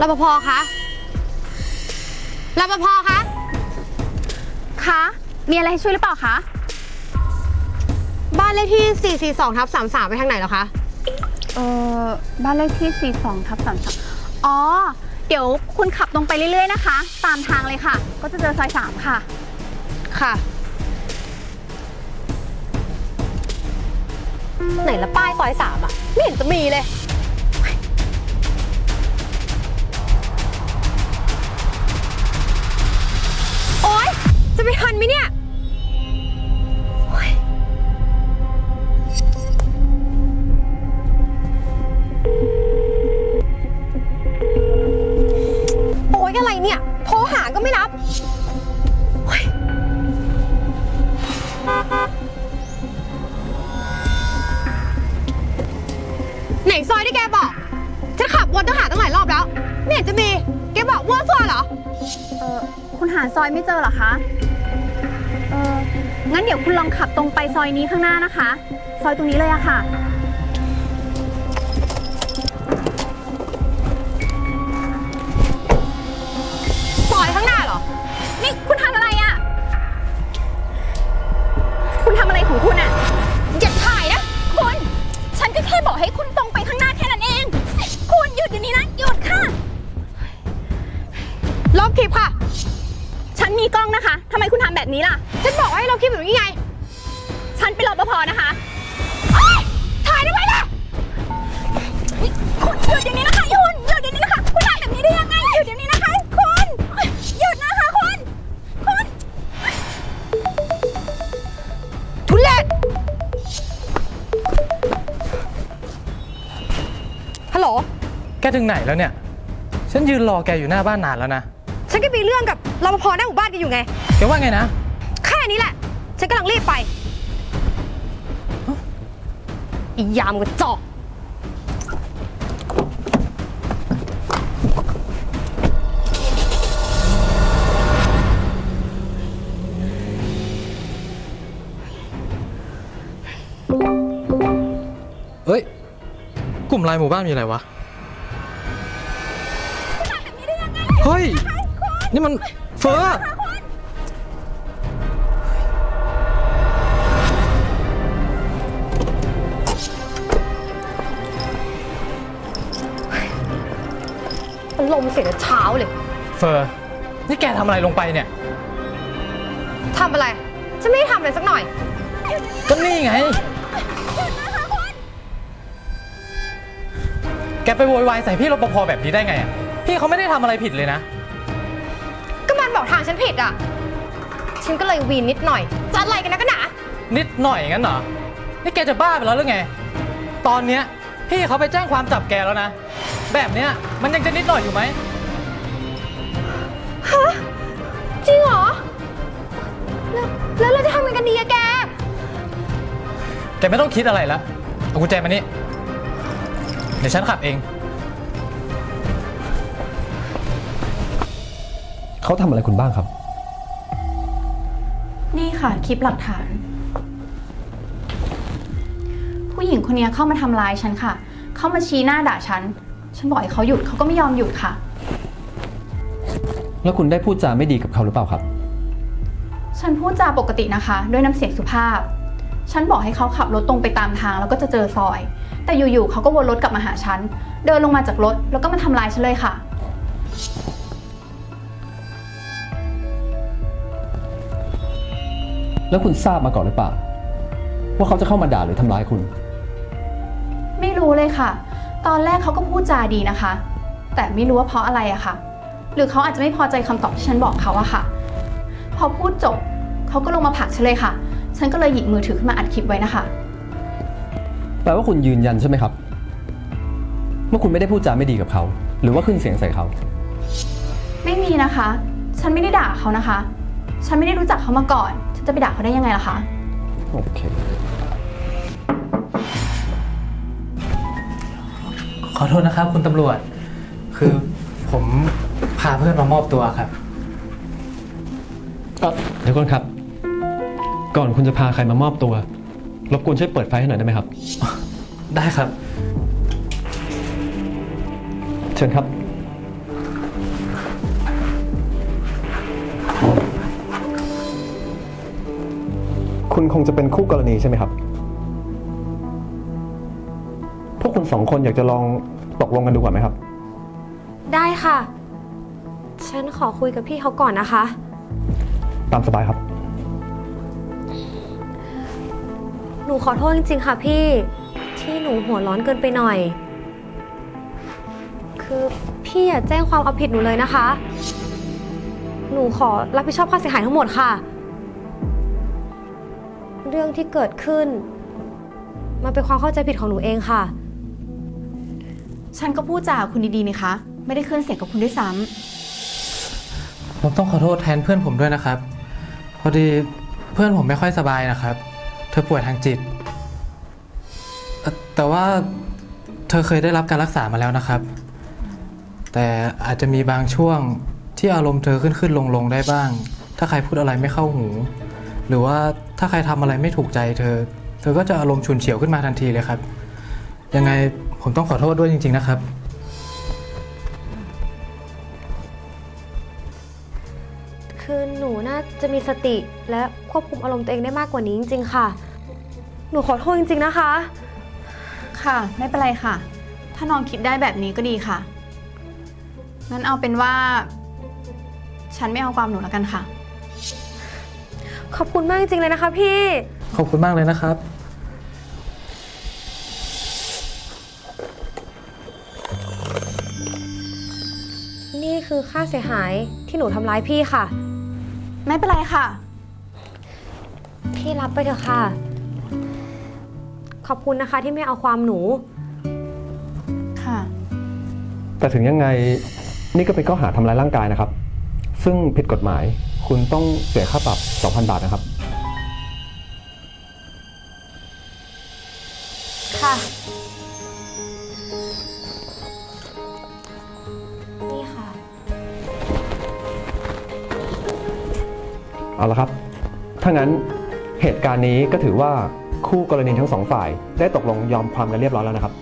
รปภคะรปภคะ คะ มีอะไรให้ช่วยหรือเปล่าคะ บ้านเลขที่ 442ทับ33 ไปทางไหนเหรอคะ เอ่อ บ้านเลขที่ 42ทับ33อ๋อ เดี๋ยวคุณขับตรงไปเรื่อยๆนะคะ ตามทางเลยค่ะ ก็จะเจอซอย3ค่ะ ค่ะ ไหนละป้ายซอยสามอะ ไม่เห็นจะมีเลย ไหนซอยที่แกบอก ฉันขับวนต้องหาตั้งหลายรอบแล้วไม่เห็นจะมี แกบอกว่าซอยเหรอ เออคุณหาซอยไม่เจอเหรอคะ เอองั้นเดี๋ยวคุณลองขับตรงไปซอยนี้ข้างหน้านะคะ ซอยตรงนี้เลยอะค่ะ ค่บอกให้คุณตรงไปข้างหน้าแค่นั้นเอง คุณหยุดอยู่นี่นะ หยุดค่ะ ลบคลิปค่ะ ฉันมีกล้องนะคะทำไมคุณทำแบบนี้ล่ะ ฉันบอกให้ลบคลิปแบบนี้ไง ฉันเป็นรปภนะคะถ่าย ฮัลโหล แกถึงไหนแล้วเนี่ย ฉันยืนรอแกอยู่หน้าบ้านนานแล้วนะ ฉันก็มีเรื่องกับรปภหน้าหมู่บ้านกันอยู่ไง แกว่าไงนะ แค่นี้แหละ ฉันกำลังรีบไป อียามกระจอก เอ้ย กลุ่มไลน์หมู่บ้านมีอะไรวะ เฮ้ย นี่มันเฟอร์มันลมณ์เสียแต่เช้าเลยเฟอร์ นี่แกทำอะไรลงไปเนี่ย ทำอะไร ฉันไม่ได้ทำอะไรสักหน่อย ก็นี่ไง กไปโวยวายใส่พี่รปภแบบนี้ได้ไงอะพี่เขาไม่ได้ทำอะไรผิดเลยนะ ก็มันบอกทางฉันผิดอะ ฉันก็เลยวีนนิดหน่อย จะอะไรกันนะกันหนานิดหน่อยงั้นเหรอ นี่แกจะบ้าไปแล้วหรือไง ตอนเนี้ยพี่เขาไปแจ้งความจับแกแล้วนะ แบบเนี้ยมันยังจะนิดหน่อยอยู่ไหมจริงเหรอ แล้วแล้วเราจะทำยังไงกันดีอะแก แกไม่ต้องคิดอะไรแล้วเอากุญแจมานี่ เดี๋ยวฉันขับเอง เขาทำอะไรคุณบ้างครับ นี่ค่ะคลิปหลักฐาน ผู้หญิงคนนี้เข้ามาทำร้ายฉันค่ะ เข้ามาชี้หน้าด่าฉัน ฉันบอกให้เขาหยุดเขาก็ไม่ยอมหยุดค่ะ แล้วคุณได้พูดจาไม่ดีกับเขาหรือเปล่าครับ ฉันพูดจาปกตินะคะ ด้วยน้ำเสียงสุภาพ ฉันบอกให้เขาขับรถตรงไปตามทางแล้วก็จะเจอซอย แต่อยู่ๆเขาก็วนรถกลับมาหาฉัน เดินลงมาจากรถแล้วก็มาทำร้ายฉันเลยค่ะ แล้วคุณทราบมาก่อนหรือเปล่า ว่าเขาจะเข้ามาด่าหรือทำร้ายคุณ ไม่รู้เลยค่ะ ตอนแรกเขาก็พูดจาดีนะคะ แต่ไม่รู้ว่าเพราะอะไรอะค่ะ หรือเขาอาจจะไม่พอใจคำตอบที่ฉันบอกเขาอะค่ะ พอพูดจบเขาก็ลงมาผลักฉันเลยค่ะ ฉันก็เลยหยิบมือถือขึ้นมาอัดคลิปไว้นะคะ แปลว่าคุณยืนยันใช่ไหมครับว่าคุณไม่ได้พูดจาไม่ดีกับเขา หรือว่าขึ้นเสียงใส่เขา ไม่มีนะคะ ฉันไม่ได้ด่าเขานะคะ ฉันไม่ได้รู้จักเขามาก่อน ฉันจะไปด่าเขาได้ยังไงล่ะคะ โอเค ขอโทษนะครับ คุณตำรวจ คือผมพาเพื่อนมามอบตัวครับเอ่อเดี๋ยวก่อนครับ ก่อนคุณจะพาใครมามอบตัว รบกวนช่วยเปิดไฟให้หน่อยได้ไหมครับ ได้ครับ เชิญครับ คุณคงจะเป็นคู่กรณีใช่ไหมครับ พวกคุณสองคนอยากจะลองตกลงกันดูก่อนไหมครับ ได้ค่ะ ฉันขอคุยกับพี่เขาก่อนนะคะ ตามสบายครับ หนูขอโทษจริงๆ ค่ะพี่ ที่หนูหัวร้อนเกินไปหน่อย คือพี่อย่าแจ้งความเอาผิดหนูเลยนะคะ หนูขอรับผิดชอบค่าเสียหายทั้งหมดค่ะ เรื่องที่เกิดขึ้น มันเป็นความเข้าใจผิดของหนูเองค่ะ ฉันก็พูดจากับคุณดีๆนี่คะ ไม่ได้ขึ้นเสียงกับคุณด้วยซ้ำผมต้องขอโทษแทนเพื่อนผมด้วยนะครับ พอดีเพื่อนผมไม่ค่อยสบายนะครับเธ อป่วยทางจิตเอ่อแต่ว่าเธอเคยได้รับการรักษามาแล้วนะครับ แต่อาจจะมีบางช่วงที่อารมณ์เธอขึ้นขึ้นลงลงได้บ้าง ถ้าใครพูดอะไรไม่เข้าหู หรือว่าถ้าใครทำอะไรไม่ถูกใจเธอ เธอก็จะอารมณ์ฉุนเฉียวขึ้นมาทันทีเลยครับ ยังไงผมต้องขอโทษด้วยจริง ๆ นะครับ คือหนูน่าจะมีสติและควบคุมอารมณ์ตัวเองได้มากกว่านี้จริงๆค่ะ หนูขอโทษจริง ๆนะคะ ค่ะ ไม่เป็นไรค่ะ ถ้าน้องคิดได้แบบนี้ก็ดีค่ะ งั้นเอาเป็นว่า ฉันไม่เอาความหนูแล้วกันค่ะ ขอบคุณมากจริงๆเลยนะคะพี่ ขอบคุณมากเลยนะครับ นี่คือค่าเสียหายที่หนูทำร้ายพี่ค่ะ ไม่เป็นไรค่ะ พี่รับไปเถอะค่ะ ขอบคุณนะคะที่ไม่เอาความหนู ค่ะ แต่ถึงยังไงนี่ก็เป็นข้อหาทำร้ายร่างกายนะครับ ซึ่งผิดกฎหมายคุณต้องเสียค่าปรับ 2,000 บาทนะครับ ค่ะ นี่ค่ะ เอาละครับ ถ้างั้นเหตุการณ์นี้ก็ถือว่า คู่กรณีทั้งสองฝ่าย ได้ตกลงยอมความกันเรียบร้อยแล้วนะครับ